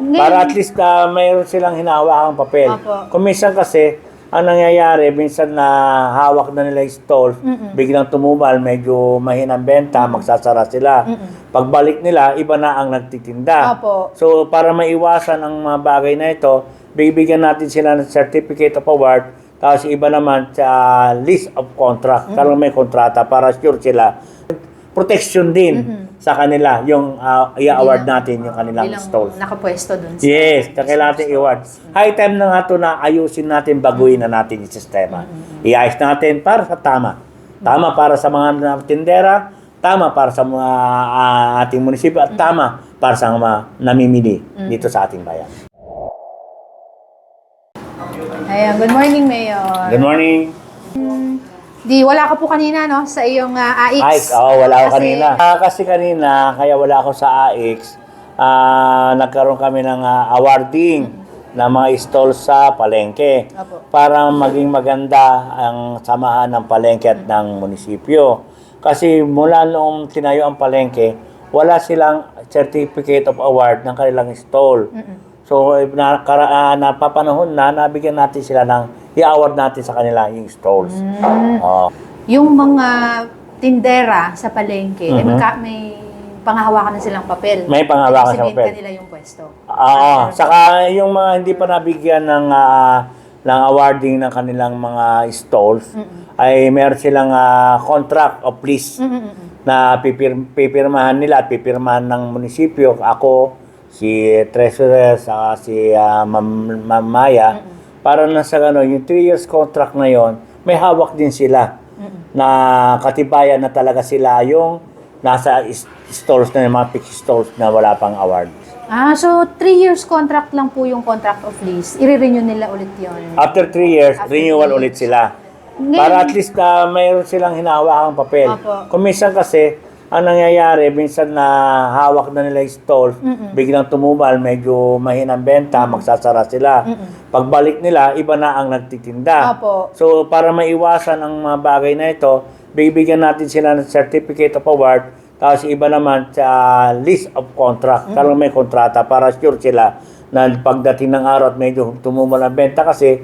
Ngayon- Para at least ah, mayroon silang hinahawakang papel. Opo. Kung minsan kasi, ang nangyayari, minsan na hawak na nila yung stall, biglang tumumal, medyo mahinang benta, magsasara sila. Pagbalik nila, iba na ang nagtitinda. Opo. So, para maiwasan ang mga bagay na ito, bibigyan natin sila ng Certificate of Award, tapos iba naman sa list of contract, mm may kontrata para sure sila. Protection din sa kanila, yung uh, i-award natin yung kanilang Bilang stalls. nakapwesto dun sa... Yes, na kailangan natin i-award. High time na nga ito na ayusin natin, baguhin na natin yung sistema. Iayos natin para sa tama. Tama para sa mga tindera, tama para sa mga ah, ating munisipyo, at tama para sa mga namimili dito sa ating bayan. Ayan, good morning, Mayor. Good morning. Di, wala ka po kanina, no? Sa iyong uh, AX. AX, oo, wala ako Kasi- kanina. Ah, kasi kanina, kaya wala ako sa AX, ah, nagkaroon kami ng ah, awarding ng mga stall sa palengke Apo. para maging maganda ang samahan ng palengke at ng munisipyo. Kasi mula noong tinayo ang palengke, wala silang certificate of award ng kanilang stall. So, eh, na, kara, ah, napapanahon na, nabigyan natin sila ng, i-award natin sa kanila yung stalls. Oo. Yung mga tindera sa palengke, eh, Mhm. magka, may panghahawakan na silang papel. May panghahawakan sa papel. nila yung pwesto. Oo. Saka yung mga hindi pa nabigyan ng ah, ng awarding ng kanilang mga stalls ay meron silang ah, contract of lease Mm-mm-mm. na pipir, pipirmahan nila at pipirmahan ng munisipyo. Ako, si Treasurer, saka si ah, Ma'am Maya, para na sa gano'n, yung 3 years contract na yon may hawak din sila na katibayan na talaga sila yung nasa stalls na yung mga fixed stalls na wala pang award. Ah, so 3 years contract lang po yung contract of lease. I-renew nila ulit yun. After 3 years, After renewal three ulit sila. Ngayon- Para at least ah, mayroon silang hinahawakang papel. Opo. Kung minsan kasi, ang nangyayari, minsan na hawak na nila yung stall, biglang tumumal, medyo mahinang benta, magsasara sila. Pagbalik nila, iba na ang nagtitinda. Opo. So, para maiwasan ang mga bagay na ito, bibigyan natin sila ng Certificate of Award, tapos iba naman sa list of contract, mm may kontrata para sure sila na pagdating ng araw at medyo tumumal ang benta kasi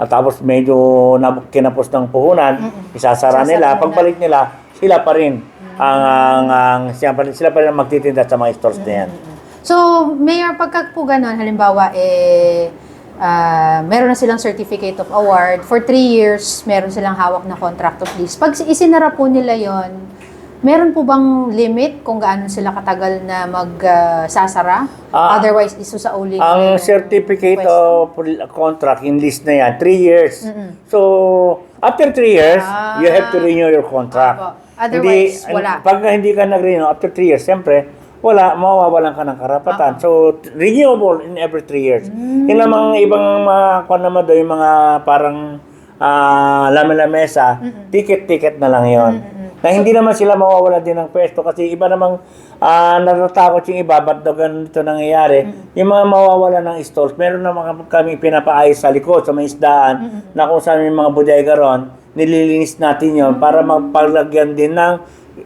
at tapos medyo nab- kinapos ng puhunan, isasara Isasara nila. nila. Pagbalik nila, sila pa rin ang, ang, ang siyempre, sila pa rin ang magtitinda sa mga stores na yan. So, Mayor, pagka po ganun, halimbawa, eh, ah, meron na silang certificate of award. For three years, meron silang hawak na contract of lease. Pag isinara po nila yon meron po bang limit kung gaano sila katagal na magsasara? Ah, Otherwise, iso sa uli. Ang certificate of contract in list na yan, 3 years. So, after 3 years, Ah. you have to renew your contract. Opo. Otherwise, wala. Pag hindi ka nag-renew after 3 years, siyempre, wala, mawawalan ka ng karapatan. So, t- renewable in every 3 years. Hmm. Yung mga ibang mga, kung naman doon, yung mga parang ah laman-lamesa, ticket-ticket na lang yon. Na hindi naman sila mawawala din ng pwesto kasi iba namang ah natatakot yung iba, ba't daw ganito nangyayari? Yung mga mawawala ng stalls, meron na mga kami pinapaayos sa likod, sa mga isdaan, na kung saan may mga bodega ron, nililinis natin yon para magpaglagyan din ng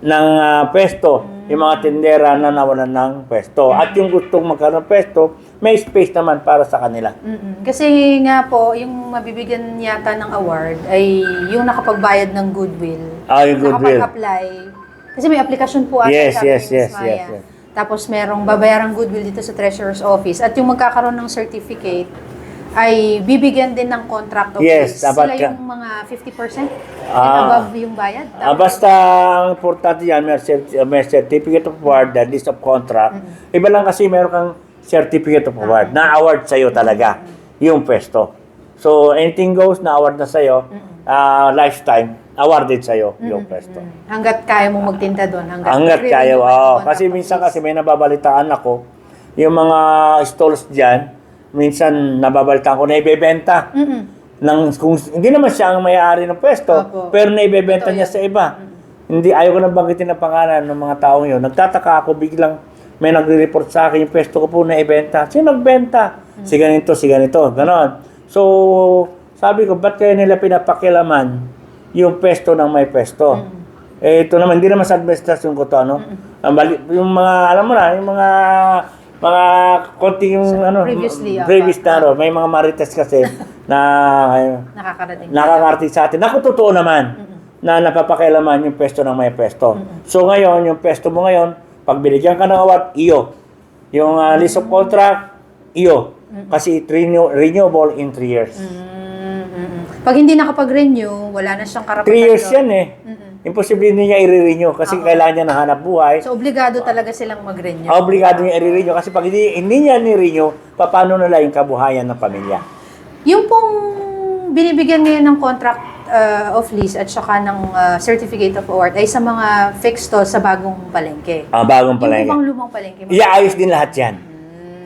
ng ah, pwesto yung mga tindera na nawalan ng pwesto. At yung gustong magkaroon ng pwesto, may space naman para sa kanila. Mm-mm. Kasi nga po, yung mabibigyan yata ng award ay yung nakapagbayad ng goodwill. Ah, yung goodwill. Nakapag-apply. Kasi may aplikasyon po ata Yes, yes, yes, Maya. yes, yes. Tapos merong babayarang goodwill dito sa Treasurer's Office. At yung magkakaroon ng certificate ay bibigyan din ng contract of Yes, Sila yung mga 50% and Ah. above yung bayad. Ah, basta ang importante yan, may, cert- may certificate of award, the list of contract. Iba lang kasi meron kang certificate of award, na award sa'yo talaga, yung pwesto. So, anything goes na award na sa'yo, ah, lifetime, awarded sa'yo yung pwesto. Hanggat kaya mong magtinda doon. Hanggat, Hanggat i-renew kaya, mo yung oo. Kasi minsan kasi may nababalitaan ako, yung mga stalls dyan, minsan nababalitaan ko na ibebenta. Mm-mm. Ng, kung, hindi naman siya ang may-ari ng pwesto, Opo. pero naibebenta Totoo niya sa iba. Hindi, ayaw ko na banggitin ang pangalan ng mga taong yun. Nagtataka ako biglang may nagre-report sa akin yung pwesto ko po na ibenta. Sino nagbenta? Si ganito, si ganito. Ganon. So, sabi ko, ba't kaya nila pinapakilaman yung pwesto ng may pwesto? Eh, ito naman, hindi naman sa administrasyon ko to, ano? Ang bali- Yung mga, alam mo na, yung mga mga konting ano, previously, ah, previous na ano, may mga marites kasi na Nakakarating. nakakarating sa atin. Naku, totoo naman na napapakailaman yung pwesto ng may pwesto. So ngayon, yung pwesto mo ngayon, pag binigyan ka ng award, iyo. Yung uh, list of contract, iyo. Kasi it renew, renewable in 3 years. 3 Mm, mm, mm. Pag hindi nakapag-renew, wala na siyang karapatan. years doon. yan eh. Imposible niya i-renew kasi kailangan niya ng hanap buhay. So, obligado talaga silang mag-renew. Obligado niya i-renew kasi pag hindi, hindi niya ni-renew, paano nila yung kabuhayan ng pamilya? Yung pong binibigyan ngayon ng contract uh, of lease at saka ng uh, certificate of award ay sa mga fixed to sa bagong palengke. Ah, bagong Yung palengke. ibang lumang palengke. Iaayos din lahat yan.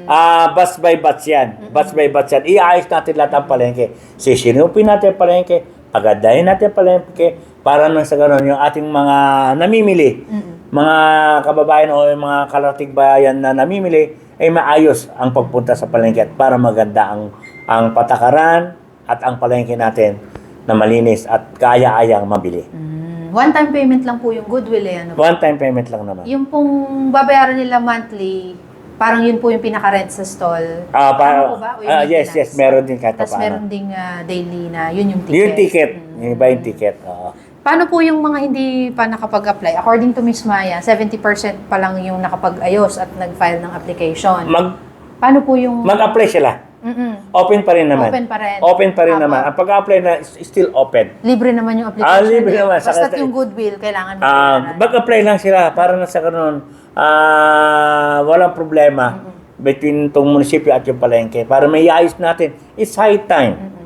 Ah, batch by batch yan. Batch by batch yan. Iaayos natin lahat ang palengke. Sisinupin natin ang palengke, pagadahin natin ang palengke, para nang sa ganun yung ating mga namimili, mga kababayan o yung mga kalatig bayan na namimili, ay maayos ang pagpunta sa palengke at para maganda ang, ang patakaran at ang palengke natin na malinis at kaya-ayang mabili. Mm, one-time payment lang po yung goodwill eh. Ano? One-time payment lang naman. Yung pong babayaran nila monthly, parang yun po yung pinaka-rent sa stall. Ah, pa- Tama po ba? Ah, yes, yes, meron din kahit Tapos meron ding ah, daily na yun yung ticket. Yung ticket, Mm. yung iba yung ticket. oo. Paano po yung mga hindi pa nakapag-apply? According to Miss Maya, 70% pa lang yung nakapag-ayos at nag-file ng application. Mag, Paano po yung... mag-apply sila. Mm-mm. Open pa rin naman. Open pa rin. Open pa rin Apo. naman. Ang pag-apply na is still open. Libre naman yung application. Ah, libre eh. naman. Basta Saka- yung goodwill, kailangan mo. Ah, mag-apply lang sila para na sa ganun, ah, walang problema between tong munisipyo at yung palengke. Para may iayos natin. It's high time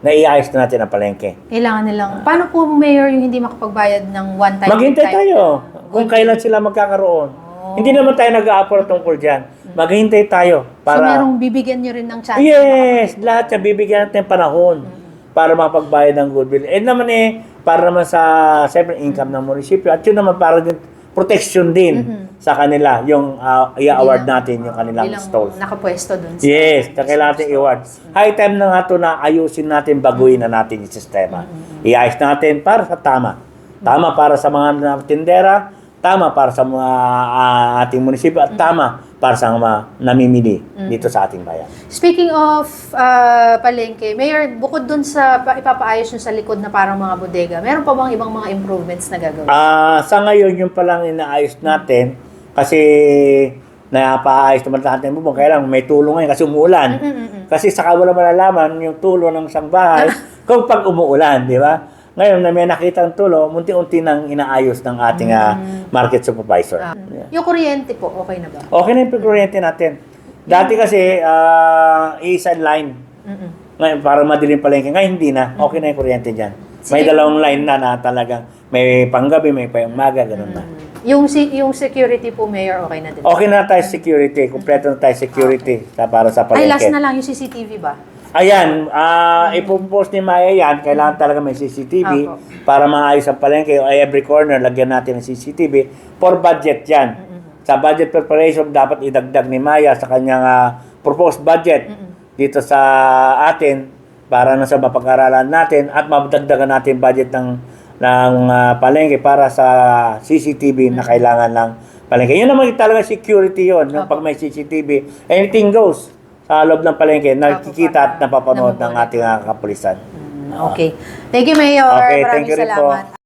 na iayos na natin ang palengke. Kailangan nilang... Paano po, Mayor, yung hindi makapagbayad ng one-time? Maghintay time? tayo kung kailan sila magkakaroon. Hindi naman tayo nag-a-apply tungkol dyan. Maghintay tayo So, para... merong bibigyan nyo rin ng chance? Yes, lahat yan bibigyan natin ng panahon para makapagbayad ng goodwill. Eh naman eh, para naman sa siyempre income ng munisipyo at yun naman para din protection din sa kanila yung uh, i-award natin yung kanilang Bilang stalls. nakapwesto dun. sa- Yes, na kailangan natin i-award. High time na nga ito na ayusin natin, baguhin na natin yung sistema. Iayos natin para sa tama. Tama para sa mga tindera, tama para sa mga ah, ating munisipyo, at tama para sa mga namimili dito sa ating bayan. Speaking of uh, palengke, Mayor, bukod dun sa pa- ipapaayos nyo sa likod na parang mga bodega, meron pa bang ibang mga improvements na gagawin? Ah, sa ngayon, yung palang inaayos natin, kasi napaayos naman natin mo, kaya lang may tulong ngayon kasi umuulan. Kasi saka wala malalaman yung tulo ng isang bahay kung pag umuulan, di ba? Ngayon na may nakita ang tulo, munti-unti nang inaayos ng ating ah, market supervisor. Ah. Yeah. Yung kuryente po, okay na ba? Okay na yung kuryente natin. Dati kasi, ah, isa line. Mm-mm. Ngayon, para madilim palengke. Ngayon, hindi na. Okay na yung kuryente dyan. May Sige. dalawang line na na talagang may panggabi, may pangmaga, ganun na. Yung, si- yung security po, Mayor, okay na din. Okay na tayo security. Kompleto na tayo security sa, para sa Ay, palengke. last na lang yung CCTV ba? Ayan, ah ipopost ni Maya yan. Kailangan talaga may CCTV Apo. para maayos ang palengke. O every corner, lagyan natin ng CCTV. For budget yan. Sa budget preparation, dapat idagdag ni Maya sa kanyang ah, proposed budget dito sa atin para na sa mapag-aralan natin at mabdagdagan natin budget ng ng ah, palengke para sa CCTV na kailangan ng palengke. Yun naman talaga security yon Yung pag may CCTV, anything goes sa loob ng palengke, nakikita at napapanood ng ating ah, kapulisan. Okay. Thank you, Mayor. Okay, Maraming thank you rin po. salamat.